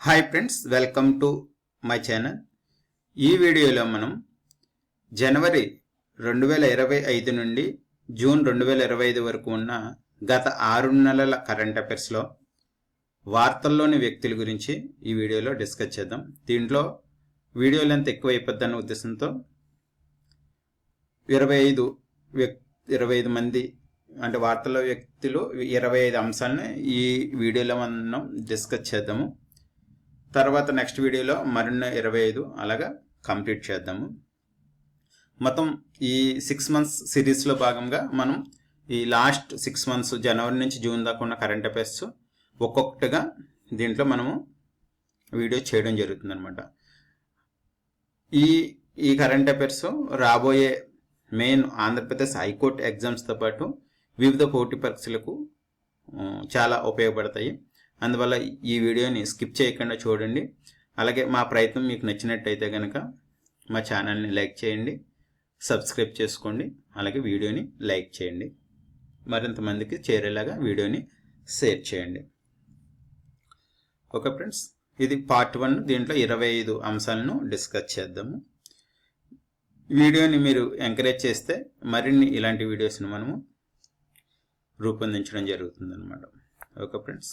Hi friends welcome to my channel ఈ వీడియోలో మనం జనవరి రెండు వేల ఇరవై ఐదు నుండి జూన్ రెండు వేల ఇరవై ఐదు వరకు ఉన్న గత ఆరు నెలల కరెంట్ అఫైర్స్లో వార్తల్లోని వ్యక్తుల గురించి ఈ వీడియోలో డిస్కస్ చేద్దాం. దీంట్లో వీడియో లెంత్ ఎక్కువ అయిపోద్దన్న ఉద్దేశంతో ఇరవై ఐదు వ్యక్ ఇరవై ఐదు మంది అంటే వార్తల వ్యక్తులు ఇరవై ఐదు అంశాలని ఈ వీడియోలో మనం డిస్కస్ చేద్దాము. తర్వాత నెక్స్ట్ వీడియోలో మరిన్ని ఇరవై ఐదు అలాగా కంప్లీట్ చేద్దాము. మొత్తం ఈ సిక్స్ మంత్స్ సిరీస్లో భాగంగా మనం ఈ లాస్ట్ సిక్స్ మంత్స్ జనవరి నుంచి జూన్ దాకా ఉన్న కరెంట్ అఫైర్స్ ఒక్కొక్కటిగా దీంట్లో మనము వీడియో చేయడం జరుగుతుంది అనమాట ఈ ఈ కరెంట్ అఫైర్స్ రాబోయే మెయిన్ ఆంధ్రప్రదేశ్ హైకోర్టు ఎగ్జామ్స్తో పాటు వివిధ పోటీ పరీక్షలకు చాలా ఉపయోగపడతాయి. అందువల్ల ఈ వీడియోని స్కిప్ చేయకుండా చూడండి. అలాగే మా ప్రయత్నం మీకు నచ్చినట్టయితే కనుక మా ఛానల్ని లైక్ చేయండి సబ్స్క్రైబ్ చేసుకోండి అలాగే వీడియోని లైక్ చేయండి. మరింత మందికి చేరేలాగా వీడియోని షేర్ చేయండి. ఓకే ఫ్రెండ్స్ ఇది పార్ట్ వన్. దీంట్లో ఇరవై ఐదు అంశాలను డిస్కస్ చేద్దాము. వీడియోని మీరు ఎంకరేజ్ చేస్తే మరిన్ని ఇలాంటి వీడియోస్ని మనము రూపొందించడం జరుగుతుందన్నమాట. Okay friends.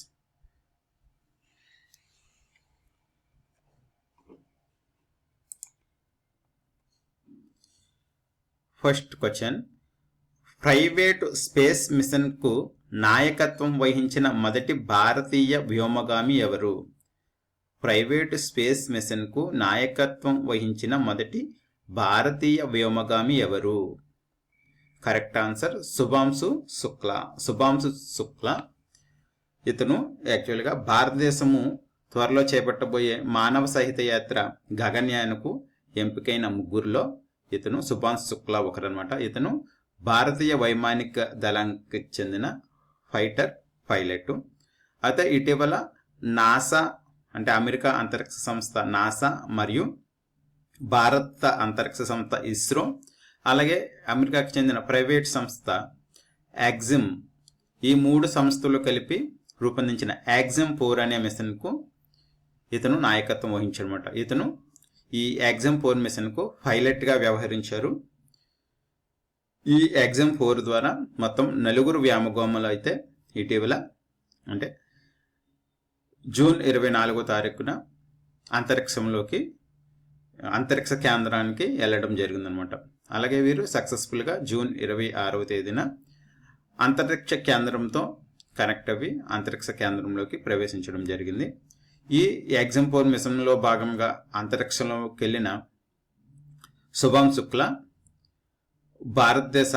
First question. Private space మిషన్కు నాయకత్వం వహించిన మొదటి భారతీయ వ్యోమగామి ఎవరు? ప్రైవేటు స్పేస్ మిషన్కు నాయకత్వం వహించిన మొదటి భారతీయ వ్యోమగామి ఎవరు? Correct answer Shubhanshu Shukla. Shubhanshu Shukla. ఇతను యాక్చువల్గా భారతదేశము త్వరలో చేపట్టబోయే మానవ సహిత యాత్ర గగన్యాన్కు ఎంపికైన ముగ్గురులో ఇతను సుభాన్ శుక్లా ఒకరనమాట ఇతను భారతీయ వైమానిక దళానికి చెందిన ఫైటర్ పైలట్. అయితే ఇటీవల నాసా అంటే అమెరికా అంతరిక్ష సంస్థ నాసా మరియు భారత అంతరిక్ష సంస్థ ఇస్రో అలాగే అమెరికాకు చెందిన ప్రైవేట్ సంస్థ యాగ్జిమ్ ఈ మూడు సంస్థలు కలిపి రూపొందించిన యాగ్జిమ్ ఫోర్ అనే మిషన్కు ఇతను నాయకత్వం వహించారన్నమాట ఇతను ఈ ఎగ్జామ్ ఫోర్ మిషన్కు పైలట్గా వ్యవహరించారు. ఈ ఎగ్జామ్ ఫోర్ ద్వారా మొత్తం నలుగురు వ్యామగోమలు అయితే ఇటీవల అంటే జూన్ ఇరవై నాలుగో తారీఖున అంతరిక్షంలోకి అంతరిక్ష కేంద్రానికి వెళ్ళడం జరిగిందనమాట. అలాగే వీరు సక్సెస్ఫుల్గా జూన్ ఇరవై ఆరవ తేదీన అంతరిక్ష కేంద్రంతో కనెక్ట్ అవి అంతరిక్ష కేంద్రంలోకి ప్రవేశించడం జరిగింది. ఈ ఎగ్జామ్ ఫోర్ మిషన్లో భాగంగా అంతరిక్షంలోకి వెళ్ళిన శుభం శుక్ల భారతదేశ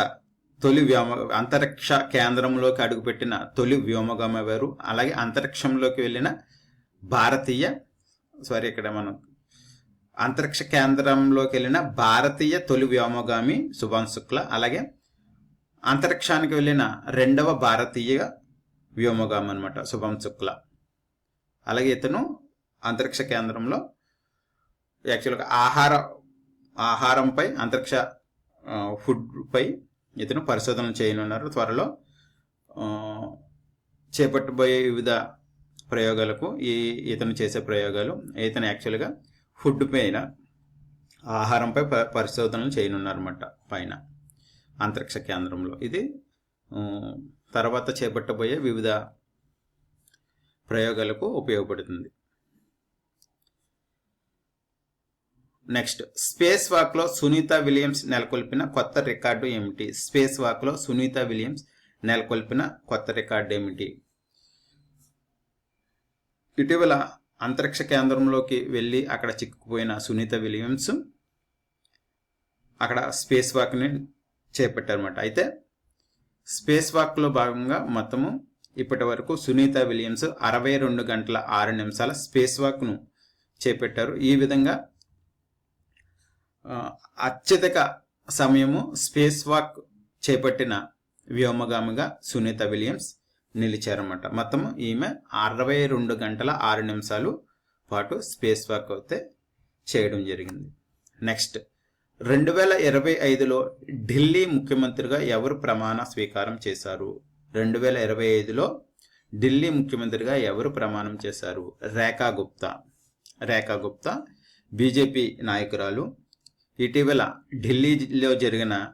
తొలి వ్యోమ అంతరిక్ష కేంద్రంలోకి అడుగుపెట్టిన తొలి వ్యోమగామ వారు అలాగే అంతరిక్షంలోకి వెళ్ళిన భారతీయ సారీ ఇక్కడ మనం అంతరిక్ష కేంద్రంలోకి వెళ్ళిన భారతీయ తొలి వ్యోమగామి శుభాన్ శుక్ల అలాగే అంతరిక్షానికి వెళ్ళిన రెండవ భారతీయ వ్యోమగామి అనమాట శుభం శుక్ల. అలాగే ఇతను అంతరిక్ష కేంద్రంలో యాక్చువల్గా ఆహార ఆహారంపై అంతరిక్ష ఫుడ్పై ఇతను పరిశోధనలు చేయనున్నారు. త్వరలో చేపట్టబోయే వివిధ ప్రయోగాలకు ఈ ఇతను చేసే ప్రయోగాలు ఇతను యాక్చువల్గా ఫుడ్ పైన ఆహారంపై ప- పరిశోధనలు చేయనున్నారన్నమాట పైన అంతరిక్ష కేంద్రంలో. ఇది తర్వాత చేపట్టబోయే వివిధ ప్రయోగాలకు ఉపయోగపడుతుంది. నెక్స్ట్ స్పేస్ వాక్లో సునీత విలియమ్స్ నెలకొల్పిన కొత్త రికార్డు ఏమిటి? స్పేస్ వాక్లో సునీత విలియమ్స్ నెలకొల్పిన కొత్త రికార్డు ఏమిటి? ఇటీవల అంతరిక్ష కేంద్రంలోకి వెళ్ళి అక్కడ చిక్కుకుపోయిన సునీత విలియమ్స్ అక్కడ స్పేస్ వాక్ని చేపట్టారన్నమాట. అయితే స్పేస్ వాక్లో భాగంగా మొత్తము ఇప్పటి వరకు సునీత విలియమ్స్ అరవై రెండు గంటల ఆరు నిమిషాల స్పేస్ వాక్ను చేపట్టారు. ఈ విధంగా అత్యధిక సమయము స్పేస్ వాక్ చేపట్టిన వ్యోమగామిగా సునీత విలియమ్స్ నిలిచారన్నమాట. మొత్తం ఈమె అరవై రెండు గంటల ఆరు నిమిషాలు పాటు స్పేస్ వాక్ అయితే చేయడం జరిగింది. నెక్స్ట్ రెండు వేల ఇరవై ఐదులో ఢిల్లీ ముఖ్యమంత్రిగా ఎవరు ప్రమాణ స్వీకారం చేశారు? రెండు వేల ఇరవై ఐదులో ఢిల్లీ ముఖ్యమంత్రిగా ఎవరు ప్రమాణం చేశారు? రేఖా గుప్తా. రేఖా గుప్తా బీజేపీ నాయకురాలు. ఇటీవల ఢిల్లీలో జరిగిన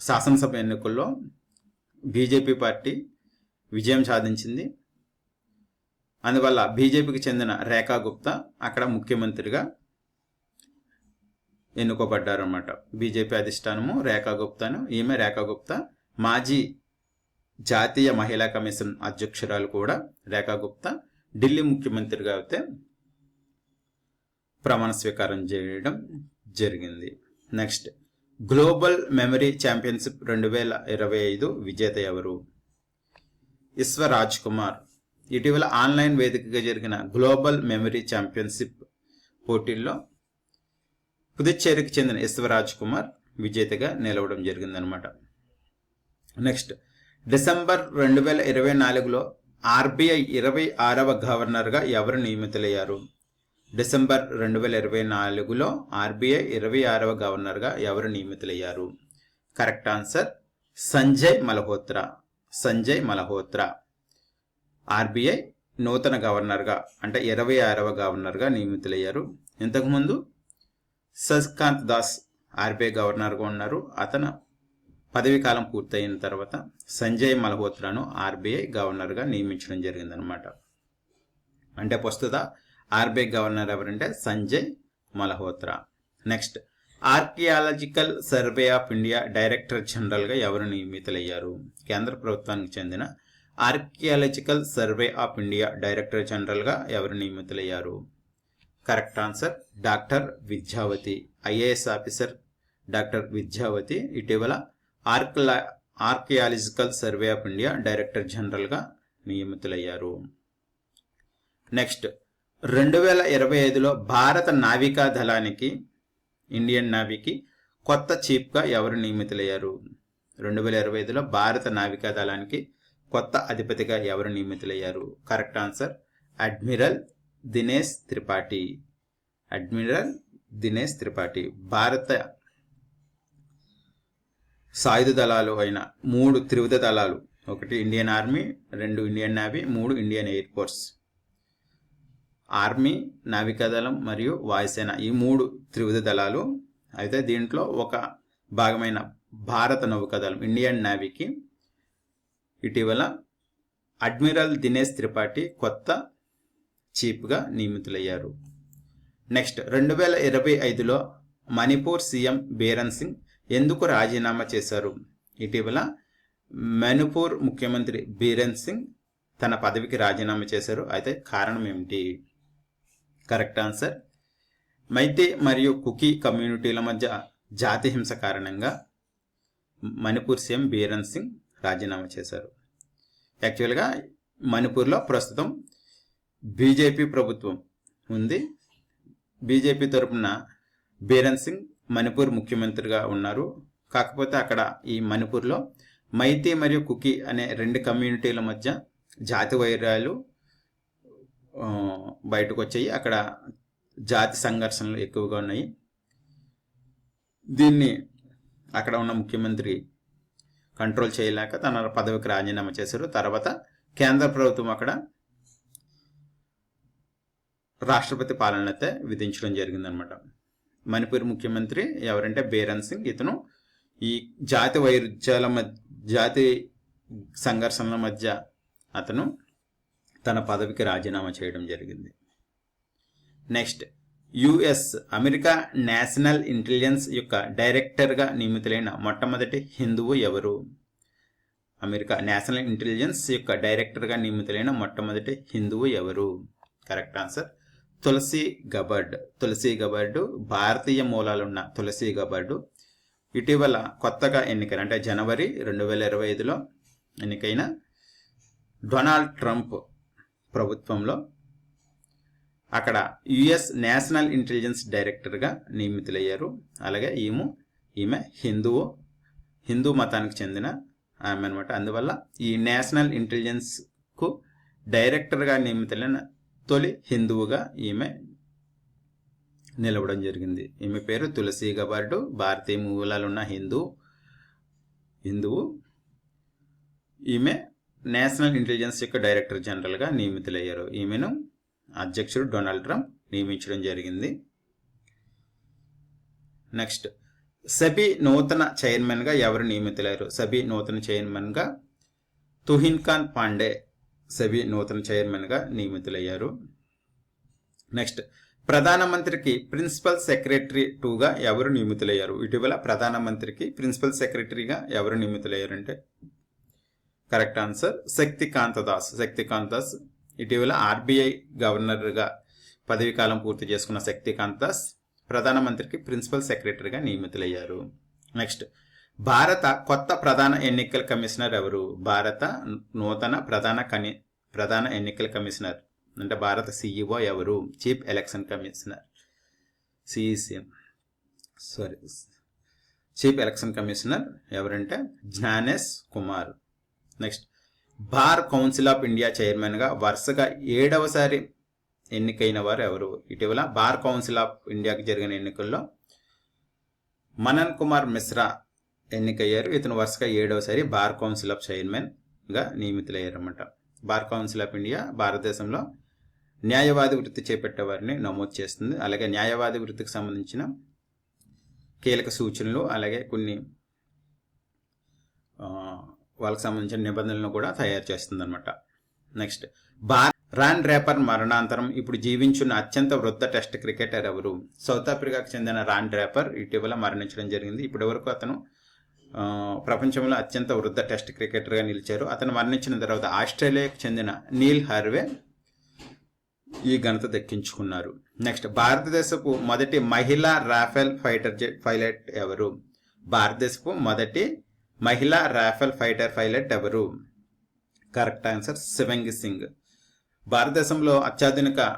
శాసనసభ ఎన్నికల్లో బీజేపీ పార్టీ విజయం సాధించింది. అందువల్ల బీజేపీకి చెందిన రేఖా గుప్తా అక్కడ ముఖ్యమంత్రిగా ఎన్నుకోబడ్డారన్నమాట. బీజేపీ అధిష్టానము రేఖా గుప్తాను ఈమె రేఖా గుప్తా. మాజీ జాతీయ మహిళా కమిషన్ అధ్యక్షురాలు కూడా రేఖా గుప్తా ఢిల్లీ ముఖ్యమంత్రిగా అయితే ప్రమాణ స్వీకారం చేయడం జరిగింది. నెక్స్ట్ గ్లోబల్ మెమరీ ఛాంపియన్షిప్ రెండు వేల ఇరవై ఐదు విజేత ఎవరు? ఇశ్వరాజ్ కుమార్. ఇటీవల ఆన్లైన్ వేదికగా జరిగిన గ్లోబల్ మెమరీ ఛాంపియన్షిప్ పోటీల్లో పుదుచ్చేరికి చెందిన ఇశ్వరాజ్ కుమార్ విజేతగా నిలవడం జరిగిందనమాట నెక్స్ట్ డిసెంబర్ రెండు వేల ఇరవై నాలుగులో ఆర్బీఐ ఇరవై ఆరవ గవర్నర్గా ఎవరు నియమితులయ్యారు? డిసెంబర్ రెండు వేల ఇరవై నాలుగులో ఆర్బీఐ ఇరవై ఆరవ గవర్నర్గా ఎవరు నియమితులయ్యారు? Correct answer Sanjay Malhotra. Sanjay Malhotra. RBI నూతన గవర్నర్గా అంటే ఇరవై ఆరవ గవర్నర్గా నియమితులయ్యారు. ఇంతకుముందు సస్కాంత్ దాస్ ఆర్బీఐ గవర్నర్గా ఉన్నారు. అతను పదవీ కాలం పూర్తయిన తర్వాత సంజయ్ మల్హోత్రాను ఆర్బీఐ గవర్నర్గా నియమించడం జరిగిందనమాట అంటే ప్రస్తుత ఆర్బీఐ గవర్నర్ ఎవరంటే Sanjay Malhotra. Next archaeological survey of India director జనరల్గా ఎవరు నియమితులయ్యారు? కేంద్ర ప్రభుత్వానికి చెందిన archaeological survey of India director జనరల్గా ఎవరు నియమితులయ్యారు? Correct answer doctor Vidyavathi IAS officer doctor Vidyavathi ఇటీవల ఆర్కలా archaeological survey of India director జనరల్గా నియమితులయ్యారు. నెక్స్ట్ రెండు వేల ఇరవై ఐదులో భారత నావికా దళానికి ఇండియన్ నావీకి కొత్త చీఫ్గా ఎవరు నియమితులయ్యారు? రెండు వేల ఇరవై ఐదులో భారత నావికా దళానికి కొత్త అధిపతిగా ఎవరు నియమితులయ్యారు? Correct answer admiral Dinesh Tripathi. Admiral Dinesh Tripathi భారత సాయుధ దళాలు అయిన మూడు త్రివిధ దళాలు ఒకటి ఇండియన్ ఆర్మీ రెండు ఇండియన్ నేవీ మూడు ఇండియన్ ఎయిర్ ఫోర్స్. ఆర్మీ నావికాదళం మరియు వాయుసేన ఈ మూడు త్రివిధ దళాలు. అయితే దీంట్లో ఒక భాగమైన భారత నౌకాదళం ఇండియన్ నేవీకి ఇటీవల అడ్మిరల్ దినేష్ త్రిపాఠి కొత్త చీఫ్గా నియమితులయ్యారు. నెక్స్ట్ రెండు వేల ఇరవై ఐదులో మణిపూర్ సీఎం బీరన్ సింగ్ ఎందుకు రాజీనామా చేశారు? ఇటీవల మణిపూర్ ముఖ్యమంత్రి బీరన్ సింగ్ తన పదవికి రాజీనామా చేశారు. అయితే కారణం ఏమిటి? Correct answer. మైతే మరియు కుకీ కమ్యూనిటీల మధ్య జాతి హింస కారణంగా మణిపూర్ సీఎం బీరన్ సింగ్ రాజీనామా చేశారు. యాక్చువల్గా మణిపూర్లో ప్రస్తుతం బీజేపీ ప్రభుత్వం ఉంది. బీజేపీ తరపున బీరన్ సింగ్ మణిపూర్ ముఖ్యమంత్రిగా ఉన్నారు. కాకపోతే అక్కడ ఈ మణిపూర్లో మైతి మరియు కుకీ అనే రెండు కమ్యూనిటీల మధ్య జాతి వైరాలు బయటకు వచ్చాయి అక్కడ జాతి సంఘర్షణలు ఎక్కువగా ఉన్నాయి. దీన్ని అక్కడ ఉన్న ముఖ్యమంత్రి కంట్రోల్ చేయలేక తన పదవికి రాజీనామా చేశారు. తర్వాత కేంద్ర ప్రభుత్వం అక్కడ రాష్ట్రపతి పాలన అయితే విధించడం జరిగిందనమాట. మణిపూర్ ముఖ్యమంత్రి ఎవరంటే బేరన్ సింగ్. ఇతను ఈ జాతి వైరుధ్యాల మధ్య జాతి సంఘర్షణల మధ్య అతను తన పదవికి రాజీనామా చేయడం జరిగింది. Next US America national intelligence యొక్క డైరెక్టర్గా నియమితులైన మొట్టమొదటి హిందువు ఎవరు? అమెరికా నేషనల్ ఇంటెలిజెన్స్ యొక్క డైరెక్టర్గా నియమితులైన మొట్టమొదటి హిందువు ఎవరు? కరెక్ట్ ఆన్సర్ తులసి గబర్డ్ తులసి గబర్డు భారతీయ మూలాలున్న తులసి గబర్డు ఇటీవల కొత్తగా ఎన్నికైన అంటే జనవరి రెండు వేల ఇరవై ఐదులో ఎన్నికైన డొనాల్డ్ ట్రంప్ ప్రభుత్వంలో అక్కడ యుఎస్ నేషనల్ ఇంటెలిజెన్స్ డైరెక్టర్గా నియమితులయ్యారు. అలాగే ఈమె ఈమె హిందువు హిందూ మతానికి చెందిన ఆమె అనమాట అందువల్ల ఈ నేషనల్ ఇంటెలిజెన్స్కు డైరెక్టర్గా నియమితులైన తొలి హిందువుగా ఈమె నిలవడం జరిగింది. ఈమె పేరు తులసి గబార్డు. భారతీయ మూలాలున్న హిందూ హిందువు. ఈమె నేషనల్ ఇంటెలిజెన్స్ యొక్క డైరెక్టర్ జనరల్గా నియమితులయ్యారు. ఈమెను అధ్యక్షుడు డొనాల్డ్ ట్రంప్ నియమించడం జరిగింది. నెక్స్ట్ సబీ నూతన చైర్మన్గా ఎవరు నియమితులయ్యారు? సబీ నూతన చైర్మన్గా తుహిన్ ఖాన్ పాండే సెబీ నూతన చైర్మన్గా నియమితులయ్యారు. నెక్స్ట్ ప్రధానమంత్రికి ప్రిన్సిపల్ సెక్రటరీ టూగా ఎవరు నియమితులయ్యారు? ఇటీవల ప్రధానమంత్రికి ప్రిన్సిపల్ సెక్రటరీగా ఎవరు నియమితులయ్యారంటే? Correct answer Shaktikanta Das. Shaktikant Das ఇటీవల ఆర్బీఐ గవర్నర్గా పదవీ కాలం పూర్తి చేసుకున్న శక్తికాంత్ దాస్ ప్రధానమంత్రికి ప్రిన్సిపల్ సెక్రటరీగా నియమితులయ్యారు. నెక్స్ట్ భారత కొత్త ప్రధాన ఎన్నికల కమిషనర్ ఎవరు? భారత నూతన ప్రధాన కని ప్రధాన ఎన్నికల కమిషనర్. అంటే భారత సిఇఓ ఎవరు? Chief election commissioner CEC sorry chief election commissioner ఎవరంటే? Gyanesh Kumar next bar council of India చైర్మన్గా వరుసగా ఏడవసారి ఎన్నికైన వారు ఎవరు? ఇటీవల బార్ కౌన్సిల్ ఆఫ్ ఇండియాకి జరిగిన ఎన్నికల్లో మనన్ కుమార్ మిశ్రా ఎన్నికయ్యారు. ఇతను వరుసగా ఏడవసారి బార్ కౌన్సిల్ ఆఫ్ చైర్మన్గా నియమితులయ్యారన్నమాట. బార్ కౌన్సిల్ ఆఫ్ ఇండియా భారతదేశంలో న్యాయవాది వృత్తి చేపట్టే వారిని నమోదు చేస్తుంది. అలాగే న్యాయవాది వృత్తికి సంబంధించిన కీలక సూచనలు అలాగే కొన్ని వాళ్ళకి సంబంధించిన నిబంధనలను కూడా తయారు చేస్తుంది అనమాట నెక్స్ట్ బార్ రాన్ రేపర్ మరణాంతరం ఇప్పుడు జీవించున్న అత్యంత వృద్ధ టెస్ట్ క్రికెటర్ ఎవరు? సౌత్ ఆఫ్రికాకు చెందిన రాన్ రేపర్ ఇటీవల మరణించడం జరిగింది. ఇప్పటి వరకు అతను ప్రపంచంలో అత్యంత వృద్ధ టెస్ట్ క్రికెటర్గా నిలిచారు. అతను మరణించిన తర్వాత ఆస్ట్రేలియాకు చెందిన నీల్ హార్వే ఈ ఘనత దక్కించుకున్నారు. నెక్స్ట్ భారతదేశపు మొదటి మహిళా రాఫెల్ ఫైటర్ జెట్ పైలట్ ఎవరు? భారతదేశపు మొదటి మహిళా రాఫెల్ ఫైటర్ పైలట్ ఎవరు? Correct answer Shivangi Singh. భారతదేశంలో అత్యాధునిక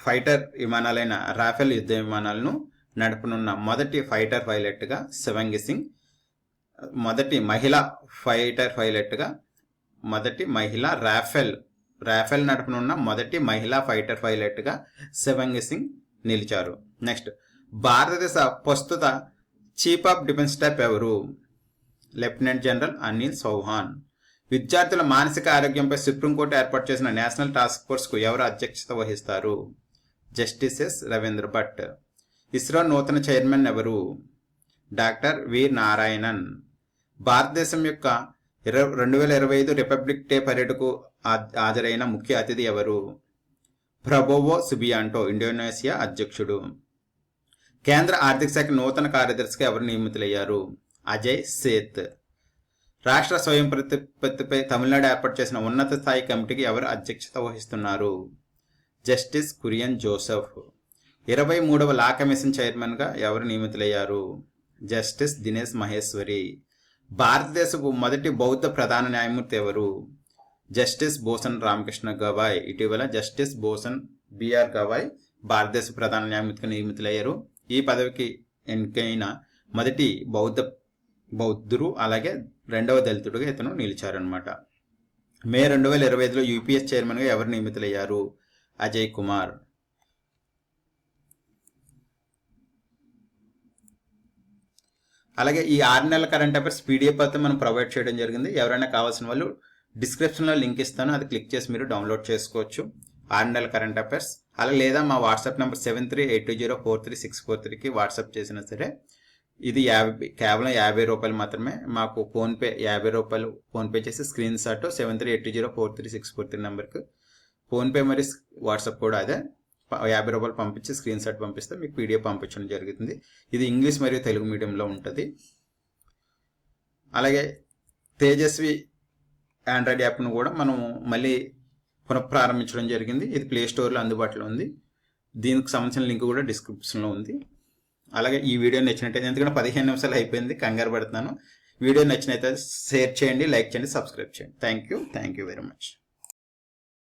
ఫైటర్ విమానాలైన రాఫెల్ యుద్ధ విమానాలను నడపనున్న మొదటి ఫైటర్ పైలట్గా శివంగి సింగ్ మొదటి మహిళా ఫైటర్ పైలట్గా మొదటి మహిళ రాఫెల్ రాఫెల్ నడపనున్న మొదటి మహిళా ఫైటర్ పైలట్గా శివంగి సింగ్ నిలిచారు. నెక్స్ట్ భారతదేశ ప్రస్తుత చీఫ్ ఆఫ్ డిఫెన్స్ స్టాఫ్ ఎవరు? Lieutenant general Anil Chauhan. విద్యార్థుల మానసిక ఆరోగ్యంపై సుప్రీంకోర్టు ఏర్పాటు చేసిన నేషనల్ టాస్క్ ఫోర్స్కు ఎవరు అధ్యక్షత వహిస్తారు? జస్టిసెస్ రవీంద్ర భట్. ఇస్రో నూతన చైర్మన్ ఎవరు? Doctor V Narayanan. భారతదేశం యొక్క ఇరవై రెండు వేల ఇరవై ఐదు రిపబ్లిక్ డే పర్యటకు హాజరైన ముఖ్య అతిథి ఎవరు? ప్రభోవో సుబియాంటో ఇండోనేషియా అధ్యక్షుడు. కేంద్ర ఆర్థిక శాఖ నూతన కార్యదర్శిగా ఎవరు నియమితులయ్యారు? అజయ్ సేత్. రాష్ట్ర స్వయం ప్రతిపత్తిపై తమిళనాడు ఏర్పాటు చేసిన ఉన్నత స్థాయి కమిటీకి ఎవరు అధ్యక్షత వహిస్తున్నారు? జస్టిస్ కురియన్ జోసెఫ్. ఇరవై మూడవ లా కమిషన్ చైర్మన్గా ఎవరు నియమితులయ్యారు? జస్టిస్ దినేష్ మహేశ్వరి. భారతదేశపు మొదటి బౌద్ధ ప్రధాన న్యాయమూర్తి ఎవరు? జస్టిస్ భూషణ్ రామకృష్ణ గవాయ్. ఇటీవల జస్టిస్ భూషణ్ బిఆర్ గవాయ్ భారతదేశ ప్రధాన న్యాయమూర్తిగా నియమితులయ్యారు. ఈ పదవికి ఎన్నికైన మొదటి బౌద్ధ బౌద్ధుడు అలాగే రెండవ దళితుడుగా ఇతను నిలిచారనమాట మే రెండు వేల ఇరవై ఐదులో యూపీఎస్ చైర్మన్గా ఎవరు నియమితులయ్యారు? అజయ్ కుమార్. అలాగే ఈ ఆరు నెలల కరెంట్ అఫైర్స్ పీడిఎఫ్ అయితే మనం ప్రొవైడ్ చేయడం జరిగింది. ఎవరైనా కావాల్సిన వాళ్ళు డిస్క్రిప్షన్లో లింక్ ఇస్తాను. అది క్లిక్ చేసి మీరు డౌన్లోడ్ చేసుకోవచ్చు. ఆరు నెలల కరెంట్ అఫైర్స్ అలా లేదా మా WhatsApp number seven three eight two zero four three six four త్రీకి వాట్సాప్ చేసినా సరే ఇది యాభై కేవలం యాభై రూపాయలు మాత్రమే మాకు ఫోన్పే యాభై రూపాయలు ఫోన్పే చేసి screenshot seven three eight zero four three six four three నెంబర్కి ఫోన్పే మరి వాట్సాప్ కూడా అదే. యాభై రూపాయలు పంపించి స్క్రీన్ షాట్ పంపిస్తే మీకు పీడిఎఫ్ పంపించడం జరుగుతుంది. ఇది ఇంగ్లీష్ మరియు తెలుగు మీడియంలో ఉంటుంది. అలాగే తేజస్వి ఆండ్రాయిడ్ యాప్ను కూడా మనం మళ్ళీ పునఃప్రారంభించడం జరిగింది. ఇది ప్లే స్టోర్లో అందుబాటులో ఉంది. దీనికి సంబంధించిన లింక్ కూడా డిస్క్రిప్షన్లో ఉంది. అలాగే ఈ వీడియో నచ్చినట్టయితే ఎందుకంటే పదిహేను నిమిషాలు అయిపోయింది కంగారు పడుతున్నాను. వీడియో నచ్చినైతే షేర్ చేయండి లైక్ చేయండి సబ్స్క్రైబ్ చేయండి. Thank you thank you very much.